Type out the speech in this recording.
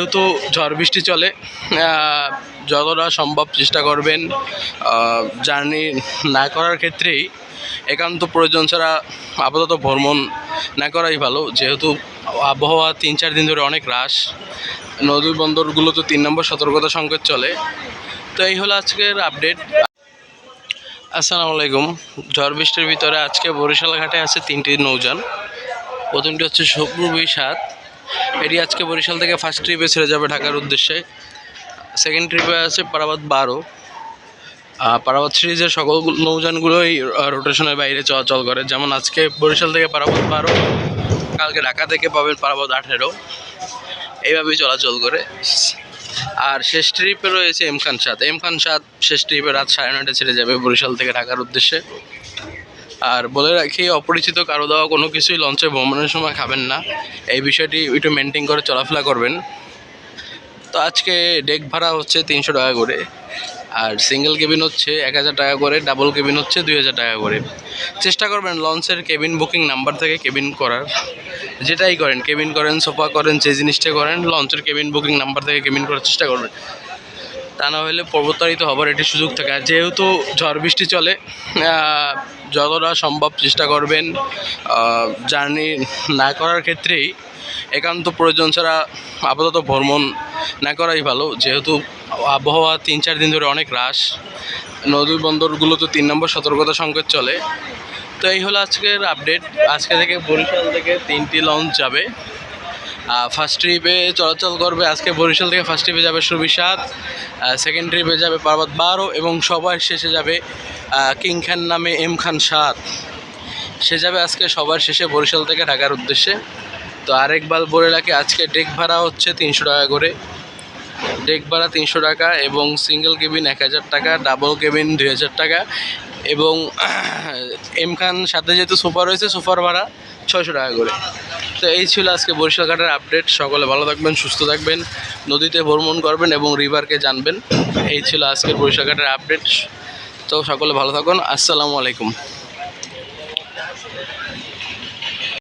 যেহেতু ঝড় বৃষ্টি চলে যতটা সম্ভব চেষ্টা করবেন জার্নি না করার ক্ষেত্রেই একান্ত প্রয়োজন ছাড়া আপাতত ভ্রমণ না করাই ভালো। যেহেতু আবহাওয়া তিন চার দিন ধরে অনেক হ্রাস, নদী বন্দরগুলো তো তিন নম্বর সতর্কতা সংকেত চলে। তো এই হলো আজকের আপডেট আসসালামু আলাইকুম। ঝড় বৃষ্টির ভিতরে আজকে বরিশাল ঘাটে আছে তিনটি নৌযান। প্রথমটি হচ্ছে সুপ্রবী সাত এটি আজকে বরিশাল থেকে ফার্স্ট ট্রিপে ছেড়ে যাবে ঢাকার উদ্দেশ্যে। সেকেন্ড ট্রিপে আছে পারাবাদ বারো। পারাবাদ সিরিজের সকল নৌযানগুলোই রোটেশনের বাইরে চলাচল করে। যেমন আজকে বরিশাল থেকে পারাবাদ বারো, কালকে ঢাকা থেকে পাবেন পারাবাদ আঠেরো। এইভাবেই চলাচল করে। আর শেষ ট্রিপে রয়েছে এম খান সাত। এম খান সাত শেষ ট্রিপে রাত সাড়ে নয়টা ছেড়ে যাবে বরিশাল থেকে ঢাকার উদ্দেশ্যে। আর বলে রাখি, অপরিচিত কারও দেওয়া কোনো কিছুই লঞ্চে ভ্রমণের সময় খাবেন না। এই বিষয়টি একটু মেনটেন করে চলাফেরা করবেন। তো আজকে ডেক ভাড়া হচ্ছে তিনশো টাকা করে, আর সিঙ্গেল কেবিন হচ্ছে এক হাজার টাকা করে ডাবল কেবিন হচ্ছে দুই হাজার টাকা করে। চেষ্টা করবেন লঞ্চের কেবিন বুকিং নাম্বার থেকে কেবিন করার। যেটাই করেন কেবিন করেন সোফা করেন, যে জিনিসটা করেন লঞ্চের কেবিন বুকিং নাম্বার থেকে কেবিন করার চেষ্টা করবেন। তা না হলে প্রবর্তারিত হবার একটি সুযোগ থাকে। আর যেহেতু ঝড় বৃষ্টি চলে যতটা সম্ভব চেষ্টা করবেন জার্নি না করার ক্ষেত্রেই একান্ত প্রয়োজন ছাড়া আপাতত ভ্রমণ না করাই ভালো। যেহেতু আবহাওয়া তিন চার দিন ধরে অনেক হ্রাস, নদী বন্দরগুলোতে তিন নম্বর সতর্কতা সংকেত চলে। তো এই হলো আজকের আপডেট আজকে থেকে বরিশাল থেকে তিনটি লঞ্চ যাবে। ফার্স্ট ট্রিপে চলাচল করবে আজকে বরিশাল থেকে ফার্স্ট ট্রিপে যাবে সুবি সাত সেকেন্ড ট্রিপে যাবে পার্বত বারো এবং সবার শেষে যাবে কিং খান নামে এম খান সাত। সে যাবে আজকে সবার শেষে বরিশাল থেকে ঢাকার উদ্দেশ্যে। তো আরেকবার বলে রাখি, আজকে ডেক ভাড়া হচ্ছে তিনশো টাকা করে। ডেক ভাড়া তিনশো টাকা এবং সিঙ্গেল কেবিন এক হাজার টাকা ডাবল কেবিন দুই হাজার টাকা। এবং এম খান সাথে যেহেতু সোফা রয়েছে সোফার ভাড়া ছয়শো টাকা করে। তো এই ছিল আজকে বরিশাল ঘাটের আপডেট। সকলে ভালো থাকবেন, সুস্থ থাকবেন, নদীতে ভ্রমণ করবেন এবং রিভারকে জানবেন। এই ছিল আজকের বরিশাল ঘাটের আপডেট। তো সকলে ভালো থাকুন। আসসালামু আলাইকুম।